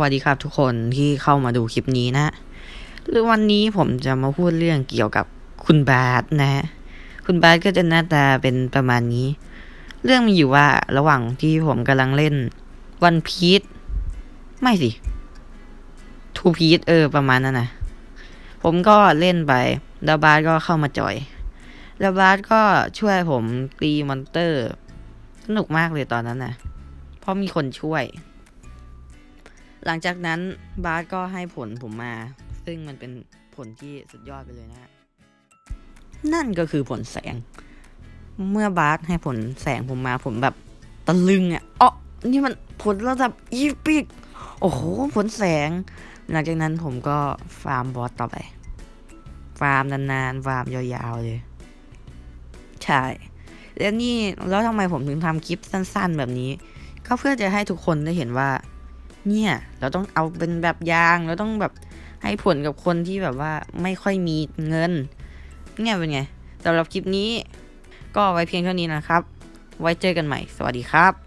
วัสดีครับทุกคนที่เข้ามาดูคลิปนี้นะหรือวันนี้ผมจะมาพูดเรื่องเกี่ยวกับคุณบาสนะฮะคุณบาสก็จะหน้าตาเป็นประมาณนี้ เรื่องมีอยู่ว่าระหว่างที่ผมกำลังเล่นวันพีชไม่สิทูพีชเออประมาณนั้นนะผมก็เล่นไปแล้วบาสก็เข้ามาจอย แล้วบาสก็ช่วยผมตีมอนเตอร์ สนุกมากเลยตอนนั้นนะเพราะมีคนช่วย หลังจากนั้นบาสก็ให้ผลผมมา ซึ่งมันเป็นผลที่สุดยอดไปเลยนะฮะนั่นก็คือผลแสง เมื่อบาสให้ผลแสงผมมาผมแบบตะลึงอะ่ะอ๋อนี่มันผลระดับอีพิกโอ้โห ผลแสง หลังจากนั้นผมก็ฟาร์มบอสต่อไป ฟาร์มนานๆ ฟาร์มยาวๆเลย ใช่ แล้วนี่แล้วทำไมผมถึงทำคลิปสั้นๆแบบนี้ ก็เพื่อจะให้ทุกคนได้เห็นว่า เนี่ย เราต้องเอาเป็นแบบอย่างเราต้องแบบให้ผลกับคนที่แบบว่าไม่ค่อยมีเงินเนี่ยเป็นไงสำหรับคลิปนี้ ก็ไว้เพียงเท่านี้นะครับ ไว้เจอกันใหม่ สวัสดีครับ